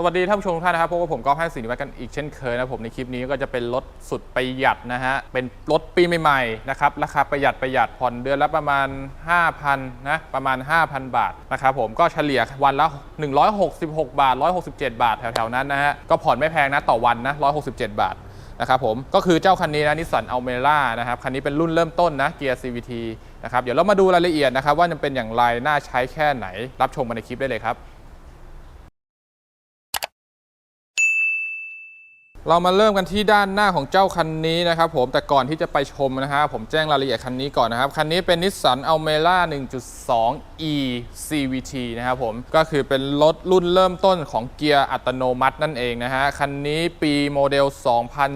สวัสดีท่านผู้ชมทุกท่านนะครับพบกับผมก๊อฟให้สินิวัฒน์กันอีกเช่นเคยนะผมในคลิปนี้ก็จะเป็นรถสุดประหยัดนะฮะ เป็นรถปีใหม่ๆนะครับราคาประหยัดประหยัดผ่อนเดือนละประมาณ 5,000นะประมาณ 5,000 บาทนะครับผมก็เฉลี่ยวันละ 166 บาท 167 บาทแถวๆนั้นนะฮะก็ผ่อนไม่แพงนะต่อวันนะ 167 บาทนะครับผมก็คือเจ้าคันนี้นะนิสสันอัลเมล่านะครับคันนี้เป็นรุ่นเริ่มต้นนะเกียร์ CVT นะครับเดี๋ยวเรามาดูรายละเอียดนะครับว่าจะเป็นอย่างไรน่าใช้แค่ไหนรับชมมาในคลิปได้เลยครับ เรามาเริ่มกันที่ด้านหน้าของเจ้าคันนี้นะครับผมแต่ก่อนที่จะไปชมนะฮะผมแจ้งรายละเอียดคันนี้ก่อนนะครับ คันนี้เป็นนิสสันอัลเมล่า1.2 e CVT นะครับผมก็คือเป็นรถรุ่นเริ่มต้นของเกียร์อัตโนมัตินั่นเองนะฮะ คันนี้ปีโมเดล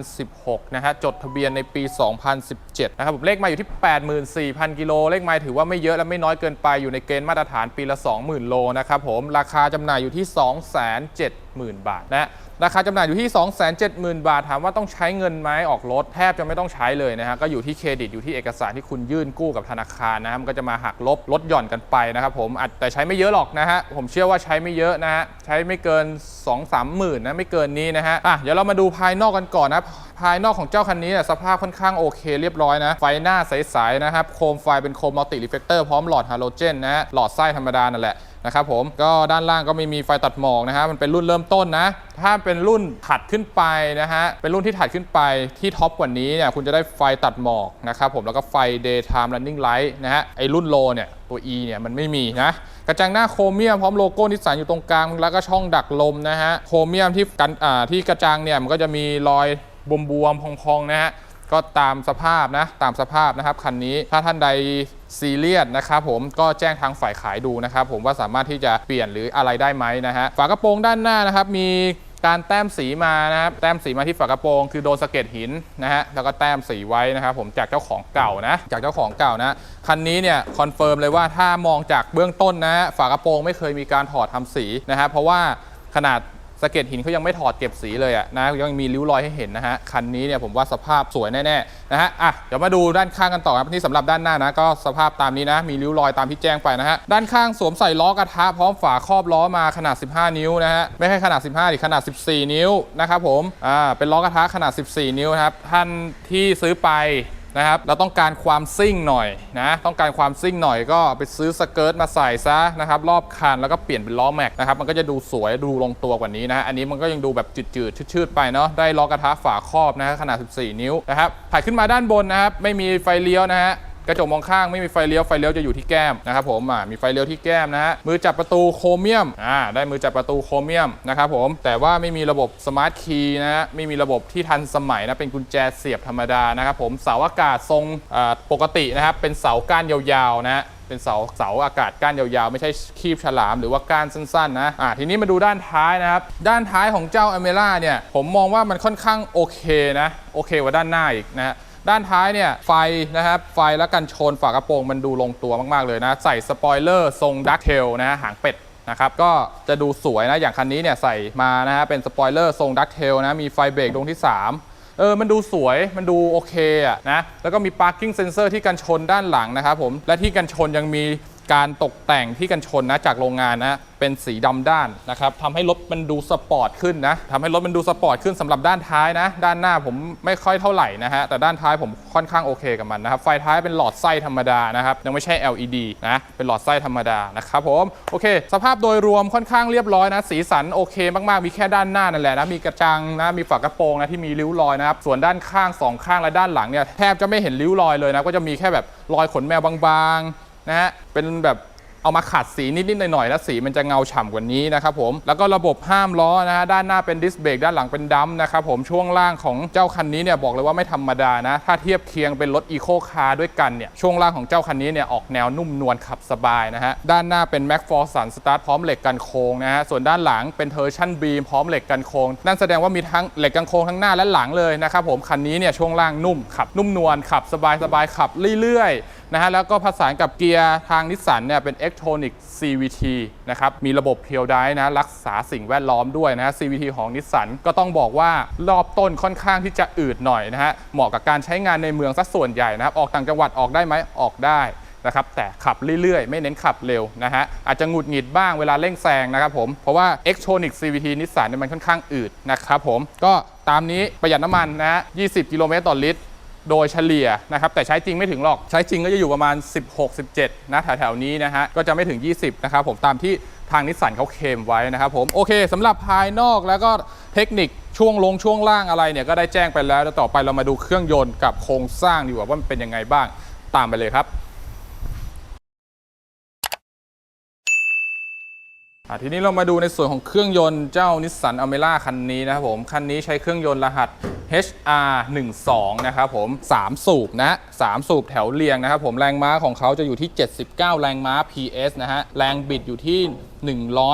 2016 นะฮะ จดทะเบียนในปี 2017 นะครับผมเลขไมาอยู่ที่ 84,000 กิโลเลขไมาถือว่าไม่เยอะและไม่น้อยเกินไปอยู่ในเกณฑ์มาตรฐานปีละ 20,000 โลนะครับผมราคาจำหน่ายอยู่ที่ 270,000 บาทนะ ราคาจำหน่ายอยู่ที่ 270,000 บาท ถามว่าต้องใช้เงินไหมออกรถ แทบจะไม่ต้องใช้เลยนะฮะก็อยู่ที่เครดิตอยู่ที่เอกสารที่คุณยื่นกู้กับธนาคารนะฮะมันก็จะมาหักลบลดหย่อนกันไปนะครับผมอาจแต่ใช้ไม่เยอะหรอกนะฮะผมเชื่อว่าใช้ไม่เยอะนะฮะใช้ไม่เกิน 2 3หมื่นนะไม่เกินนี้นะฮะอะเดี๋ยวเรามาดูภายนอกกันก่อนนะภายนอกของเจ้าคันนี้เนี่ยสภาพค่อนข้างโอเคเรียบร้อยนะไฟหน้าใสๆนะครับโคมไฟเป็นโคมมัลติรีเฟกเตอร์พร้อมหลอดฮาโลเจนนะฮะหลอดไส้ธรรมดานั่นแหละ นะครับผมก็ด้านล่างก็ไม่มีไฟตัดหมอกนะฮะมันเป็นรุ่นเริ่มต้นนะ ถ้าเป็นรุ่นถัดขึ้นไปนะฮะเป็นรุ่นที่ถัดขึ้นไปที่ท็อปกว่านี้เนี่ยคุณจะได้ไฟตัดหมอกนะครับผมแล้วก็ไฟ daytime running light นะฮะไอรุ่นโลเนี่ยตัว E เนี่ยมันไม่มีนะกระจังหน้าโครเมียมพร้อมโลโก้นิสสันอยู่ตรงกลางแล้วก็ช่องดักลมนะฮะโครเมียมที่กันอ่าที่กระจังเนี่ยมันก็จะมีรอยบวมๆพองๆนะฮะก็ตามสภาพนะตามสภาพนะครับคันนี้ถ้าท่านใด ซีเรียสนะครับผมก็แจ้งทางฝ่ายขายดูนะครับผมว่าสามารถที่จะเปลี่ยนหรืออะไรได้ไหมนะฮะฝากระโปรงด้านหน้านะครับมีการแต้มสีมานะครับแต้มสีมาที่ฝากระโปรงคือโดนสะเก็ดหินนะฮะแล้วก็แต้มสีไว้นะครับผมจากเจ้าของเก่านะ จากเจ้าของเก่านะคันนี้เนี่ยคอนเฟิร์มเลยว่าถ้ามองจากเบื้องต้นนะฝากระโปรงไม่เคยมีการถอดทำสีนะฮะเพราะว่าขนาด สะเก็ดหินเขายังไม่ถอดเก็บสีเลยอะนะยังมีริ้วรอยให้เห็นนะฮะคันนี้เนี่ยผมว่าสภาพสวยแน่ๆนะฮะอะเดี๋ยวมาดูด้านข้างกันต่อครับนี่สำหรับด้านหน้านะก็สภาพตามนี้นะ มีริ้วรอยตามที่แจ้งไปนะฮะด้านข้างสวมใส่ล้อกระทะพร้อมฝาครอบล้อมาขนาด 15 นิ้วนะฮะไม่ใช่ขนาด 15ดิขนาด 14 นิ้วนะครับผมอ่าเป็นล้อกระทะขนาด 14 นิ้วนครับท่านที่ซื้อไป นะครับเราต้องการความซิ่งหน่อยนะต้องการความซิ่งหน่อยก็ไปซื้อสเกิร์ตมาใส่ซะนะครับรอบคันแล้วก็เปลี่ยนเป็นล้อแม็กนะครับมันก็จะดูสวยดูลงตัวกว่านี้นะฮะอันนี้มันก็ยังดูแบบจืดๆชืดๆไปเนาะได้ล้อกระทะฝาครอบนะฮะขนาด 14 นิ้วนะครับถ่ายขึ้นมาด้านบนนะครับไม่มีไฟเลี้ยวนะฮะ กระจกมองข้างไม่มีไฟเลี้ยวไฟเลี้ยวจะอยู่ที่แก้มนะครับผมอ่ามีไฟเลี้ยวที่แก้มนะฮะมือจับประตูโครเมียมอ่าได้มือจับประตูโครเมียมนะครับผมแต่ว่าไม่มีระบบสมาร์ทคีย์นะฮะไม่มีระบบที่ทันสมัยนะเป็นกุญแจเสียบธรรมดานะครับผมเสาอากาศทรงปกตินะครับเป็นเสาก้านยาวๆนะฮะเป็นเสาเสาอากาศก้านยาวๆ ไม่ใช่คีบฉลามหรือว่าก้านสั้นๆนะอ่าทีนี้มาดูด้านท้ายนะครับ ด้านท้ายของเจ้าอเมล่าเนี่ย ผมมองว่ามันค่อนข้างโอเคนะ โอเคกว่าด้านหน้าอีกนะฮะ ด้านท้ายเนี่ยไฟนะครับไฟและกันชนฝากระโปรงมันดูลงตัวมากๆเลยนะ ใส่สปอยเลอร์ทรงดักเทลนะฮะหางเป็ดนะครับก็จะดูสวยนะ อย่างคันนี้เนี่ยใส่มานะฮะเป็นสปอยเลอร์ทรงดักเทลนะ มีไฟเบรกดวงที่ 3เออ มันดูสวย มันดูโอเคอะนะ แล้วก็มี parking sensor ที่กันชนด้านหลังนะครับผม และที่กันชนยังมี การตกแต่งที่กันชนนะจากโรงงานนะเป็นสีดำด้านนะครับทำให้รถมันดูสปอร์ตขึ้นนะทำให้รถมันดูสปอร์ตขึ้นสำหรับด้านท้ายนะ ด้านหน้าผมไม่ค่อยเท่าไหร่นะฮะแต่ด้านท้ายผมค่อนข้างโอเคกับมันนะครับไฟท้ายเป็นหลอดไส้ธรรมดานะครับยังไม่ใช่ LED นะเป็นหลอดไส้ธรรมดานะครับผมโอเค สภาพโดยรวมค่อนข้างเรียบร้อยนะ สีสันโอเคมากๆมีแค่ด้านหน้านั่นแหละนะมีกระจังนะมีฝากระโปรงนะที่มีริ้วรอยนะครับส่วนด้านข้างสองข้างและด้านหลังเนี่ยแทบจะไม่เห็นริ้วรอยเลยนะก็จะมีแค่แบบรอยขนแมวบางๆ นะฮะเป็นแบบเอามาขัดสีนิดๆหน่อยๆแล้วสีมันจะเงาฉ่ำกว่านี้นะครับผมแล้วก็ระบบห้ามล้อนะฮะด้านหน้าเป็นดิสเบรกด้านหลังเป็นดัมป์นะครับผมช่วงล่างของเจ้าคันนี้เนี่ยบอกเลยว่าไม่ธรรมดานะถ้าเทียบเคียงเป็นรถอีโคคาร์ด้วยกันเนี่ยช่วงล่างของเจ้าคันนี้เนี่ยออกแนวนุ่มนวลขับสบายนะฮะด้านหน้าเป็น Mac f o r s u n Start พร้อมเหล็กกันโค้งนะฮะส่วนด้านหลังเป็นเทอร์ชั่นบีมพร้อมเหล็กกันโค้งนั่นแสดงว่ามีทั้งเหล็กกันโค้งทั้งหน้าและหลังเลยนะครับผมคันนี้เนี่ยช่วงล่างนุ่มขับนุ่มนวลขับสบายๆขับเรื่อยๆ นะฮะแล้วก็ผสานกับเกียร์ทางนิสสันเนี่ยเป็น Electronic CVT นะครับมีระบบเพียวไดนะรักษาสิ่งแวดล้อมด้วยนะฮะ CVT ของนิสสันก็ต้องบอกว่ารอบต้นค่อนข้างที่จะอืดหน่อยนะฮะเหมาะกับการใช้งานในเมืองสักส่วนใหญ่นะครับออกต่างจังหวัดออกได้ไหมออกได้นะครับแต่ขับเรื่อยๆ ไม่เน้นขับเร็วนะฮะอาจจะหงุดหงิดบ้างเวลาเร่งแซงนะครับผมเพราะว่า e x t r o n i c CVT นิสสันเนี่ยมันค่อนข้างอืดนะครับผมก็ตามนี้ประหยัดน้ำมันนะฮะ20 กิโลเมตรต่อลิตร โดยเฉลี่ยนะครับแต่ใช้จริงไม่ถึงหรอกใช้จริงก็จะอยู่ประมาณ 16-17 นะแถวๆนี้นะฮะก็จะไม่ถึง 20 นะครับผมตามที่ทางนิสสันเขาเคมไว้นะครับผมโอเคสำหรับภายนอกแล้วก็เทคนิคช่วงลงช่วงล่างอะไรเนี่ยก็ได้แจ้งไปแล้วแล้วต่อไปเรามาดูเครื่องยนต์กับโครงสร้างดีกว่าว่ามันเป็นยังไงบ้างตามไปเลยครับ อะ ทีนี้เรามาดูในส่วนของเครื่องยนต์เจ้านิสสันอเมร่าคันนี้นะครับผมคันนี้ใช้เครื่องยนต์รหัส HR 1 2 นะครับผม 3 สูบนะ3สูบแถวเรียงนะครับผมแรงม้าของเขาจะอยู่ที่ 79 แรงม้า PS นะฮะแรงบิดอยู่ที่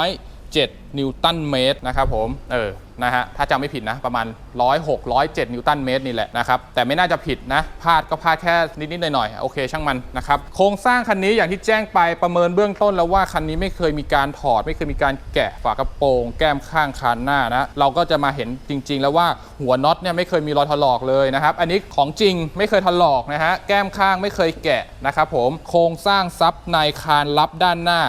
107 นิวตันเมตรนะครับผมเออ นะฮะถ้าจำไม่ผิดนะประมาณ 106 107 นิวตันเมตรนี่แหละนะครับแต่ไม่น่าจะผิดนะพลาดก็พลาดแค่นิดๆหน่อยๆโอเคช่างมันนะครับโครงสร้างคันนี้อย่างที่แจ้งไปประเมินเบื้องต้นแล้วว่าคันนี้ไม่เคยมีการถอด ไม่เคยมีการแกะฝากระโปรง แก้มข้างคานหน้านะเราก็จะมาเห็นจริง ๆ แล้วว่าหัวน็อตเนี่ยไม่เคยมีรอยถลอกเลยนะครับอันนี้ของจริงไม่เคยถลอกนะฮะแก้มข้างไม่เคยแกะนะครับผมโครงสร้างซับในคานลับด้านหน้า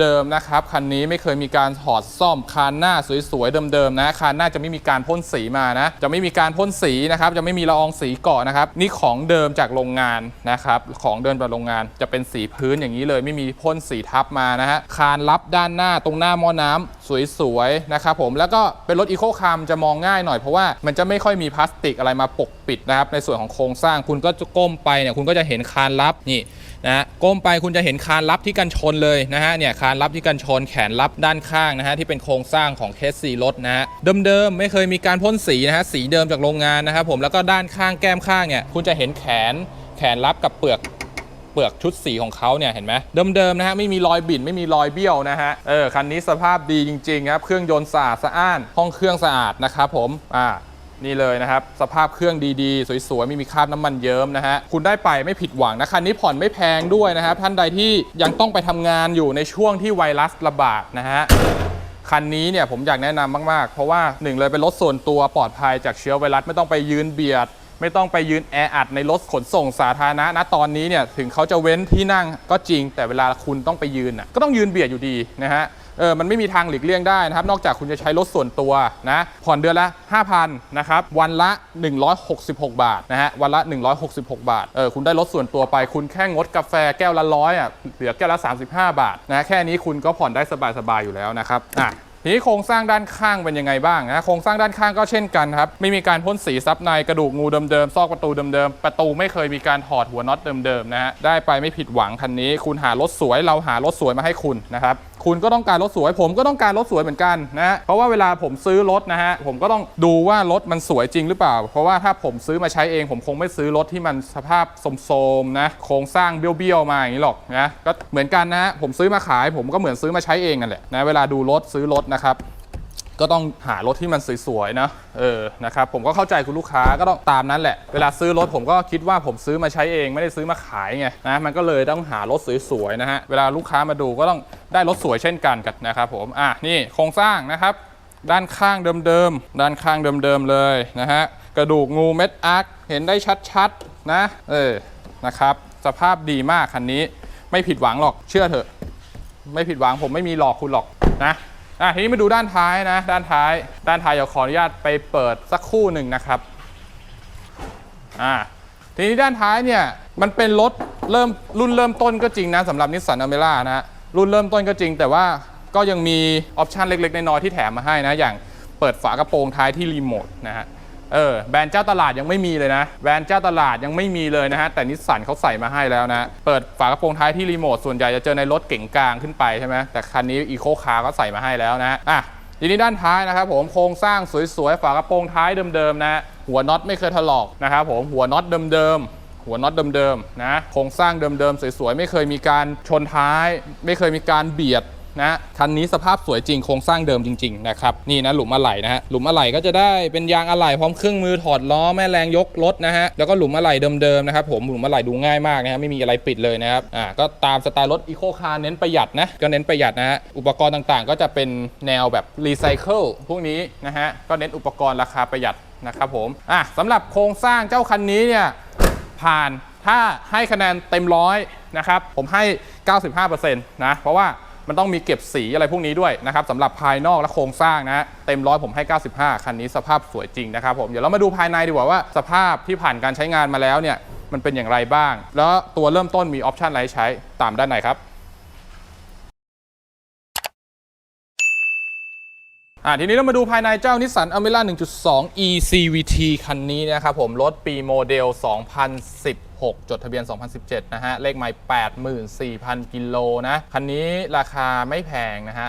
เดิมๆนะครับคันนี้ไม่เคยมีการถอดซ่อมคานหน้าสวยๆเดิมๆนะคานน้าจะไม่มีการพ่นสีมานะ จะไม่มีการพ่นสีนะครับ จะไม่มีละอองสีเกาะนะครับ นี่ของเดิมจากโรงงานนะครับ ของเดิมจากโรงงาน จะเป็นสีพื้นอย่างนี้เลย ไม่มีพ่นสีทับมานะฮะ คานลับด้านหน้าตรงหน้าหม้อน้ำสวยๆนะครับผม แล้วก็เป็นรถอีโคคาร์จะมองง่ายหน่อยเพราะว่ามันจะไม่ค่อยมีพลาสติกอะไรมาปกปิดนะครับ ในส่วนของโครงสร้าง คุณก็จะก้มไปเนี่ย คุณก็จะเห็นคานลับนี่ นะก้มไปคุณจะเห็นคานลับที่กันชนเลยนะฮะเนี่ยคานลับที่กันชนแขนลับด้านข้างนะฮะที่เป็นโครงสร้างของเคสซีรถนะฮะเดิมๆไม่เคยมีการพ่นสีนะฮะสีเดิมจากโรงงานนะครับผมแล้วก็ด้านข้างแก้มข้างเนี่ยคุณจะเห็นแขนแขนลับกับเปลือกเปลือกชุดสีของเขาเนี่ยเห็นไหมเดิมๆนะฮะไม่มีรอยบิ่นไม่มีรอยเบี้ยวนะฮะเออคันนี้สภาพดีจริงๆครับเครื่องยนต์สะอาดสะอ้านห้องเครื่องสะอาดนะครับผมอ่า นี่เลยนะครับ สภาพเครื่องดีๆ สวยๆ ไม่มีคราบน้ำมันเยิ้มนะฮะ คุณได้ไปไม่ผิดหวังนะ คันนี้ผ่อนไม่แพงด้วยนะครับ ท่านใดที่ยังต้องไปทำงานอยู่ในช่วงที่ไวรัสระบาดนะฮะคันนี้เนี่ยผมอยากแนะนำมากๆ เพราะว่าหนึ่งเลยเป็นรถส่วนตัวปลอดภัยจากเชื้อไวรัสไม่ต้องไปยืนเบียด ไม่ต้องไปยืนแออัดในรถขนส่งสาธารณะนะตอนนี้เนี่ยถึงเขาจะเว้นที่นั่งก็จริง แต่เวลาคุณต้องไปยืนน่ะก็ต้องยืนเบียดอยู่ดีนะฮะ เออมันไม่มีทางหลีกเลี่ยงได้นะครับ นอกจากคุณจะใช้รถส่วนตัวนะ ผ่อนเดือนละ 5,000นะครับ วันละ 166 บาทนะฮะ วันละ 166 บาท เออ คุณได้รถส่วนตัวไป คุณแค่งดกาแฟแก้วละร้อยอะ เหลือแก้วละ 35 บาทนะ แค่นี้คุณก็ผ่อนได้สบายๆอยู่แล้วนะครับ อะทีนี้โครงสร้างด้านข้างเป็นยังไงบ้างนะโครงสร้างด้านข้างก็เช่นกันครับ ไม่มีการพ่นสีซับในกระดูกงูเดิมๆซอกประตูเดิมๆประตูไม่เคยมีการถอดหัวน็อตเดิมๆนะฮะได้ไปไม่ผิดหวังคันนี้ คุณหารถสวยเราหารถสวยมาให้คุณนะครับคุณก็ต้องการรถสวย ผมก็ต้องการรถสวยเหมือนกันนะเพราะว่าเวลาผมซื้อรถนะฮะผมก็ต้องดูว่ารถมันสวยจริงหรือเปล่า เพราะว่าถ้าผมซื้อมาใช้เองผมคงไม่ซื้อรถที่มันสภาพโทรมๆนะโครงสร้างเบี้ยวๆมาอย่างนี้หรอกนะก็เหมือนกันนะฮะผมซื้อมาขาย ผมก็เหมือนซื้อมาใช้เองนั่นแหละนะเวลาดูรถซื้อรถนะครับ ก็ต้องหารถที่มันสวยๆนะเออนะครับผมก็เข้าใจคุณลูกค้าก็ต้องตามนั้นแหละ เวลาซื้อรถผมก็คิดว่าผมซื้อมาใช้เองไม่ได้ซื้อมาขายไงนะมันก็เลยต้องหารถสวยๆนะฮะเวลาลูกค้ามาดูก็ต้องได้รถสวยเช่นกันกันนะครับผมอะนี่โครงสร้างนะครับ ด้านข้างเดิมๆด้านข้างเดิมๆเลยนะฮะกระดูกงูเม็ดอาร์คเห็นได้ชัดๆนะเออนะครับสภาพดีมากคันนี้ ไม่ผิดหวังหรอกเชื่อเถอะ ไม่ผิดหวังผมไม่มีหลอกคุณหรอกนะ อะทีนี้มาดูด้านท้ายนะ ด้านท้าย ด้านท้ายเดี๋ยวขออนุญาตไปเปิดสักคู่หนึ่งนะครับ อ่าทีนี้ด้านท้ายเนี่ยมันเป็นรถเริ่มรุ่นเริ่มต้นก็จริงนะสำหรับนิสสันอเมร่านะฮะรุ่นเริ่มต้นก็จริง แต่ว่าก็ยังมีออปชันเล็กๆ น้อยๆที่แถมมาให้นะ อย่างเปิดฝากระโปรงท้ายที่รีโมทนะฮะ เออแบรนด์เจ้าตลาดยังไม่มีเลยนะแบรนด์เจ้าตลาดยังไม่มีเลยนะฮะแต่นิสสันเขาใส่มาให้แล้วนะเปิดฝากระโปรงท้ายที่รีโมทส่วนใหญ่จะเจอในรถเก๋งกลางขึ้นไปใช่ไหมแต่คันนี้อีโคคาร์ก็ใส่มาให้แล้วนะอะทีนี้ด้านท้ายนะครับผมโครงสร้างสวยๆฝากระโปรงท้ายเดิมๆนะหัวน็อตไม่เคยถลอกนะครับผมหัวน็อตเดิมๆหัวน็อตเดิมๆนะโครงสร้างเดิมๆสวยๆไม่เคยมีการชนท้าย ไม่เคยมีการเบียด นะคันนี้สภาพสวยจริงโครงสร้างเดิมจริงๆนะครับนี่นะหลุมอะไหล่นะฮะหลุมอะไหล่ก็จะได้เป็นยางอะไหล่พร้อมเครื่องมือถอดล้อแม่แรงยกรถนะฮะแล้วก็หลุมอะไหล่เดิมๆนะครับผมหลุมอะไหล่ดูง่ายมากนะฮะไม่มีอะไรปิดเลยนะครับอ่าก็ตามสไตล์รถอีโคคาร์เน้นประหยัดนะก็เน้นประหยัดนะฮะอุปกรณ์ต่างๆ ก็จะเป็นแนวแบบรีไซเคิลพวกนี้นะฮะก็เน้นอุปกรณ์ราคาประหยัดนะครับผมอะสำหรับโครงสร้างเจ้าคันนี้เนี่ยผ่านถ้าให้คะแนนเต็มร้อยนะครับผมให้ 95%นะเพราะว่า มันต้องมีเก็บสีอะไรพวกนี้ด้วยนะครับสำหรับภายนอกและโครงสร้างนะเต็มร้อยผมให้ 95 คันนี้สภาพสวยจริงนะครับผมเดี๋ยวเรามาดูภายในดีกว่าว่าสภาพที่ผ่านการใช้งานมาแล้วเนี่ยมันเป็นอย่างไรบ้าง แล้วตัวเริ่มต้นมีออปชันอะไรใช้ตามด้านไหนครับอ่าทีนี้เรามาดูภายในเจ้านิสสันอเมร่า1.2 e CVT คันนี้นะครับผมรถปีโมเดล 2016 จดทะเบียน 2017 นะฮะ เลขไมล์84,000 กิโลนะ คันนี้ราคาไม่แพงนะฮะ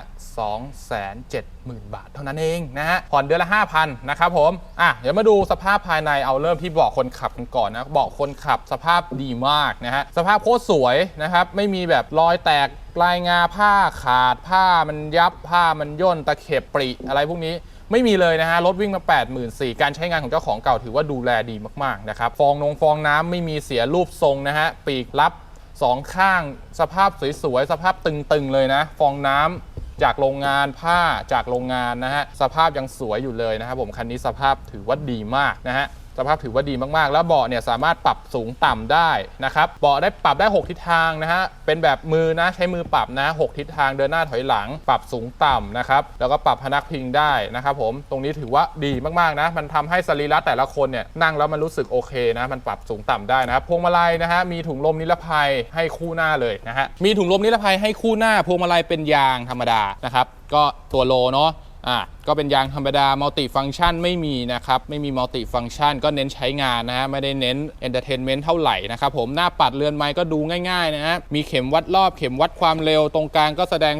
270,000 บาทเท่านั้นเองนะฮะ ผ่อนเดือนละ 5,000 นะครับผม อะ เดี๋ยวมาดูสภาพภายในเอาเริ่มที่เบาะคนขับกันก่อนนะ เบาะคนขับสภาพดีมากนะฮะ สภาพโคตรสวยนะครับ ไม่มีแบบรอยแตกปลายงาผ้าขาดผ้ามันยับผ้ามันย่นตะเข็บปริอะไรพวกนี้ ไม่มีเลยนะฮะรถวิ่งมา 84,000การใช้งานของเจ้าของเก่าถือว่าดูแลดีมากๆนะครับฟองนงฟองน้ำไม่มีเสียรูปทรงนะฮะปีกลับสองข้างสภาพสวยๆ สภาพตึงๆ เลยนะ ฟองน้ำจากโรงงานผ้าจากโรงงานนะฮะ สภาพยังสวยอยู่เลยนะครับผม คันนี้สภาพถือว่าดีมากนะฮะ สภาพถือว่าดีมากๆ แล้วเบาะเนี่ยสามารถปรับสูงต่ำได้นะครับ เบาะได้ปรับได้ 6 ทิศทางนะฮะ เป็นแบบมือนะใช้มือปรับนะ 6 ทิศทางเดินหน้าถอยหลัง ปรับสูงต่ำนะครับ แล้วก็ปรับพนักพิงได้นะครับผม ตรงนี้ถือว่าดีมากๆนะ มันทำให้สรีระแต่ละคนเนี่ยนั่งแล้วมันรู้สึกโอเคนะ มันปรับสูงต่ำได้นะครับ พวงมาลัยนะฮะ มีถุงลมนิรภัยให้คู่หน้าเลยนะฮะ มีถุงลมนิรภัยให้คู่หน้า พวงมาลัยเป็นยางธรรมดานะครับ ก็ตัวโลเนาะ อะก็เป็นยางธรรมดามัลติฟัง c t ชันไม่มีนะครับ ไม่มีมัลติฟัง c t ชันก็เน้นใช้งานนะฮะ ไม่ได้เน้นเอนเตอร์เทนเมนต์เท่าไหร่นะครับผมหน้าปัดเรือนไม้ก็ดูง่ายๆนะฮะ มีเข็มวัดรอบเข็มวัดความเร็วตรงกลางก็แสดง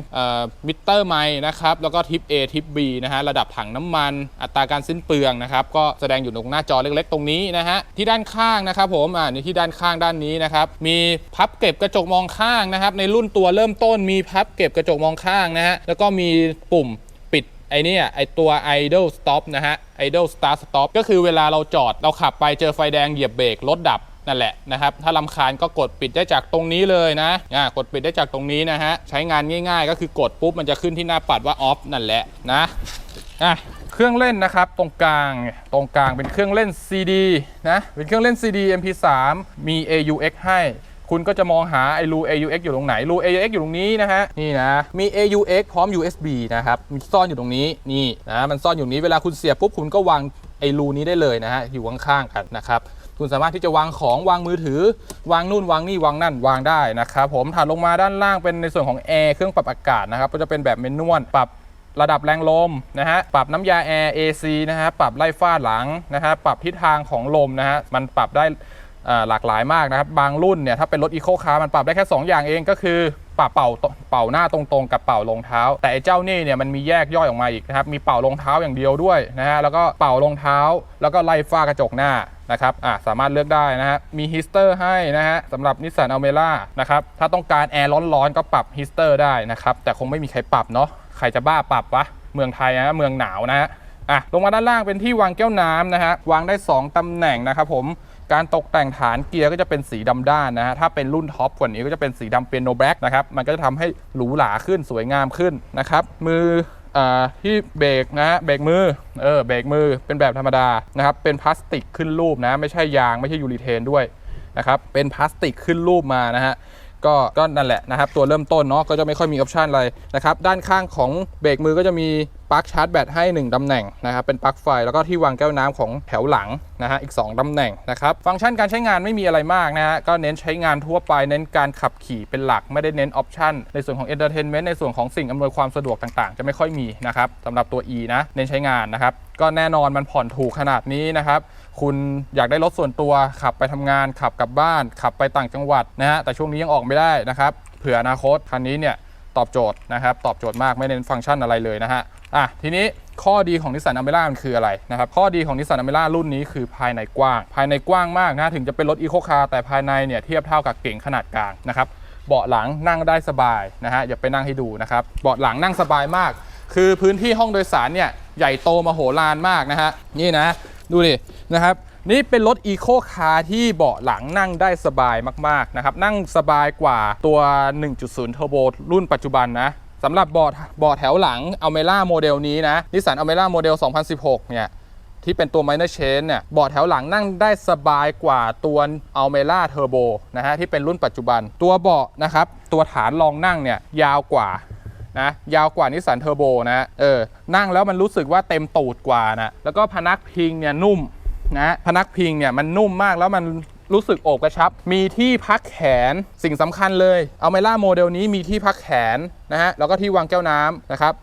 มิเตอร์ไม้นะครับ แล้วก็ทิป A ทิป B นะฮะ ระดับถังน้ำมัน อัตราการสิ้นเปลืองนะครับ ก็แสดงอยู่ตรงหน้าจอเล็กๆ ตรงนี้นะฮะ ที่ด้านข้างนะครับผมอ่านี่ที่ด้านข้างด้านนี้นะครับ มีพับเก็บกระจกมองข้างนะครับ ในรุ่นตัวเริ่มต้นมีพับเก็บกระจกมองข้างนะฮะ แล้วก็มีปุ่ม ไอเนี่ยไอตัว idle stop นะฮะ idle start stop ก็คือเวลาเราจอดเราขับไปเจอไฟแดงเหยียบเบรกรถดับนั่นแหละนะครับถ้าลำคาญก็กดปิดได้จากตรงนี้เลยนะอ่ากดปิดได้จากตรงนี้นะฮะใช้งานง่ายๆ ก็คือกดปุ๊บมันจะขึ้นที่หน้าปัดว่า off นั่นแหละนะอะเครื่องเล่นนะครับตรงกลางตรงกลางเป็นเครื่องเล่น CD นะเป็นเครื่องเล่น CD MP3 มี AUX ให้ คุณก็จะมองหาไอ้รู AUX อยู่ตรงไหนรู AUX อยู่ตรงนี้นะฮะนี่นะมี AUX พร้อม USB นะครับมีซ่อนอยู่ตรงนี้นี่นะมันซ่อนอยู่นี้เวลาคุณเสียบปุ๊บคุณก็วางไอ้รูนี้ได้เลยนะฮะอยู่ข้างๆกันนะครับคุณสามารถที่จะวางของวางมือถือ วางนู่นวางนี่วางนั่นวางได้นะครับผมถัดลงมาด้านล่างเป็นในส่วนของแอร์เครื่องปรับอากาศนะครับก็จะเป็นแบบเมนนวลปรับระดับแรงลมนะฮะ ปรับน้ำยาแอร์ AC นะฮะ ปรับไล่ฟ้าหลังนะฮะ ปรับทิศทางของลมนะฮะ มันปรับได้ หลากหลายมากนะครับ บางรุ่นเนี่ยถ้าเป็นรถอีโคคาร์มันปรับได้แค่ 2 อย่างเองก็คือปรับเป่าเป่าหน้าตรงๆ กับเป่าลงเท้า แต่ไอ้เจ้านี่เนี่ยมันมีแยกย่อยออกมาอีกนะครับมีเป่าลงเท้าอย่างเดียวด้วยนะฮะแล้วก็เป่าลงเท้า แล้วก็ไล่ฟ้ากระจกหน้านะครับอะสามารถเลือกได้นะฮะมีฮิสเตอร์ให้นะฮะสำหรับนิสสันอเมร่านะครับถ้าต้องการแอร์ร้อนๆก็ปรับฮิสเตอร์ได้นะครับแต่คงไม่มีใครปรับเนาะใครจะบ้าปรับวะเมืองไทยนะเมืองหนาวนะฮะอะลงมาด้านล่างเป็นที่วางแก้วน้ำนะฮะวางได้ 2ตำแหน่งนะครับผม การตกแต่งฐานเกียร์ก็จะเป็นสีดำด้านนะฮะถ้าเป็นรุ่นท็อปกว่านี้ก็จะเป็นสีดำเปียโนแบล็กนะครับมันก็จะทำให้หรูหราขึ้นสวยงามขึ้นนะครับมืออ่าที่เบรกนะฮะเบรกมือเออเบรกมือเป็นแบบธรรมดานะครับเป็นพลาสติกขึ้นรูปนะไม่ใช่ยางไม่ใช่ยูริเทนด้วยนะครับเป็นพลาสติกขึ้นรูปมานะฮะ ก็ก็นั่นแหละนะครับ ตัวเริ่มต้นเนาะก็จะไม่ค่อยมีออปชันอะไรนะครับ ด้านข้างของเบรกมือก็จะมีปลั๊กชาร์จแบตให้ 1 ตำแหน่งนะครับ เป็นปลั๊กไฟแล้วก็ที่วางแก้วน้ำของแถวหลังนะฮะอีก 2 ตำแหน่งนะครับ ฟังก์ชันการใช้งานไม่มีอะไรมากนะฮะก็เน้นใช้งานทั่วไปเน้นการขับขี่เป็นหลักไม่ได้เน้นออปชันในส่วนของเอนเตอร์เทนเมนต์ในส่วนของสิ่งอำนวยความสะดวกต่างๆ จะไม่ค่อยมีนะครับสำหรับตัว E นะเน้นใช้งานนะครับก็แน่นอนมันผ่อนถูกขนาดนี้นะครับ คุณอยากได้รถส่วนตัวขับไปทำงาน ขับกลับบ้าน ขับไปต่างจังหวัดนะฮะแต่ช่วงนี้ยังออกไม่ได้นะครับเผื่ออนาคตคันนี้เนี่ยตอบโจทย์นะครับตอบโจทย์มากไม่เน้นฟังก์ชันอะไรเลยนะฮะอะทีนี้ข้อดีของนิสสันอเมร่ามันคืออะไรนะครับข้อดีของนิสสันอเมร่ารุ่นนี้คือภายในกว้าง ภายในกว้างมากนะถึงจะเป็นรถอีโคคาร์แต่ภายในเนี่ยเทียบเท่ากับเก๋งขนาดกลางนะครับเบาะหลังนั่งได้สบายนะฮะอย่าไปนั่งให้ดูนะครับเบาะหลังนั่งสบายมาก คือพื้นที่ห้องโดยสารเนี่ยใหญ่โตมโหฬารมากนะฮะนี่นะ ดูดินะครับนี่เป็นรถอีโคคาร์ที่เบาะหลังนั่งได้สบายมากๆนะครับนั่งสบายกว่าตัว 1.0 Turbo รุ่นปัจจุบันนะสำหรับเบาะเบาะแถวหลังอเม r a โมเดลนี้นะนิสสันอเม r a โมเดล 2016 เนี่ยที่เป็นตัว minor chain เนี่ยเบาะแถวหลังนั่งได้สบายกว่าตัว Almera Turbo นะฮะที่เป็นรุ่นปัจจุบัน ตัวเบาะนะครับตัวฐานรองนั่งเนี่ยยาวกว่า นะยาวกว่านิสสันเทอร์โบนะเออนั่งแล้วมันรู้สึกว่าเต็มตูดกว่านะแล้วก็พนักพิงเนี่ยนุ่มนะพนักพิงเนี่ยมันนุ่มมากแล้วมันรู้สึกโอบกระชับ มีที่พักแขนสิ่งสำคัญเลยเอาไมล่าโมเดลนี้มีที่พักแขนนะฮะแล้วก็ที่วางแก้วน้ำนะครับ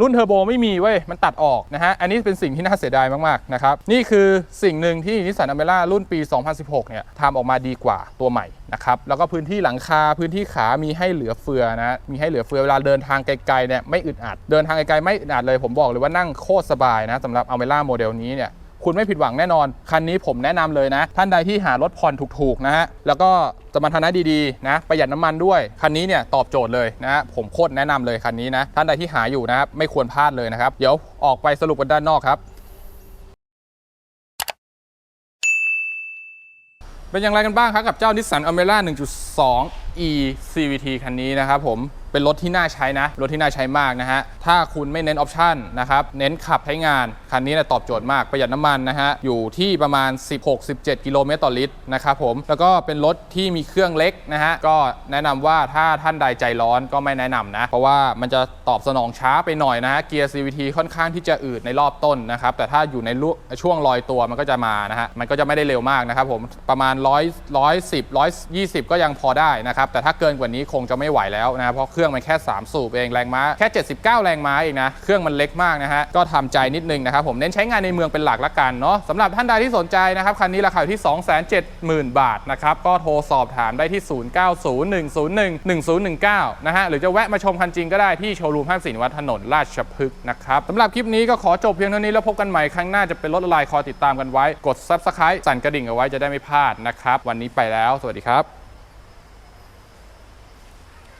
รุ่นเทอร์โบไม่มีเว้ย มันตัดออกนะฮะ อันนี้เป็นสิ่งที่น่าเสียดายมาก ๆ นะครับ นี่คือสิ่งหนึ่งที่นิสสันอเมร่ารุ่นปี 2016 เนี่ยทำออกมาดีกว่าตัวใหม่นะครับ แล้วก็พื้นที่หลังคา พื้นที่ขามีให้เหลือเฟือนะ มีให้เหลือเฟือ เวลาเดินทางไกล ๆ เนี่ยไม่อึดอัด เดินทางไกล ๆ ไม่อึดอัดเลย ผมบอกเลยว่านั่งโคตรสบายนะสำหรับอเมร่าโมเดลนี้เนี่ย คุณไม่ผิดหวังแน่นอน คันนี้ผมแนะนำเลยนะ ท่านใดที่หารถผ่อนถูกๆนะฮะแล้วก็สมรรถนะดีๆนะประหยัดน้ำมันด้วย คันนี้เนี่ยตอบโจทย์เลยนะฮะผมโคตรแนะนำเลยคันนี้นะท่านใดที่หาอยู่นะครับไม่ควรพลาดเลยนะครับเดี๋ยวออกไปสรุปกันด้านนอกครับเป็นอย่างไรกันบ้างครับกับเจ้า Nissan Almera 1.2 e CVT คันนี้นะครับผม เป็นรถที่น่าใช้นะ รถที่น่าใช้มากนะฮะ ถ้าคุณไม่เน้นออปชั่นนะครับ เน้นขับใช้งาน คันนี้นะตอบโจทย์มาก ประหยัดน้ำมันนะฮะ อยู่ที่ประมาณ 16-17 กิโลเมตรต่อลิตรนะครับผม แล้วก็เป็นรถที่มีเครื่องเล็กนะฮะ ก็แนะนำว่าถ้าท่านใดใจร้อนก็ไม่แนะนำนะ เพราะว่ามันจะตอบสนองช้าไปหน่อยนะฮะ เกียร์ CVT ค่อนข้างที่จะอืดในรอบต้นนะครับ แต่ถ้าอยู่ในลุช่วงลอยตัวมันก็จะมานะฮะ มันก็จะไม่ได้เร็วมากนะครับผม ประมาณ100 110 120 ก็ยังพอได้นะครับ แต่ถ้าเกินกว่านี้คงจะไม่ไหวแล้วนะเพราะเครื่องรื่องมันแค่ 3 สูบเองแรงม้าแค่ 79 แรงม้าเองนะ เครื่องมันเล็กมากนะฮะ ก็ทำใจนิดนึงนะครับผมเน้นใช้งานในเมืองเป็นหลักละกันเนาะสำหรับท่านใดที่สนใจนะครับ คันนี้ราคาอยู่ที่ 270,000 บาทนะครับ ก็โทรสอบถามได้ที่ 0901011019 นะฮะ หรือจะแวะมาชมคันจริงก็ได้ที่โชว์รูมห้างสินวัดถนนราชพฤกษ์นะครับสำหรับคลิปนี้ก็ขอจบเพียงเท่านี้แล้วพบกันใหม่ครั้งหน้าจะเป็นรถอะไรคอยติดตามกันไว้กด subscribe สั่นกระดิ่งเอาไว้จะได้ไม่พลาดนะครับวันนี้ไปแล้ว สวัสดีครับ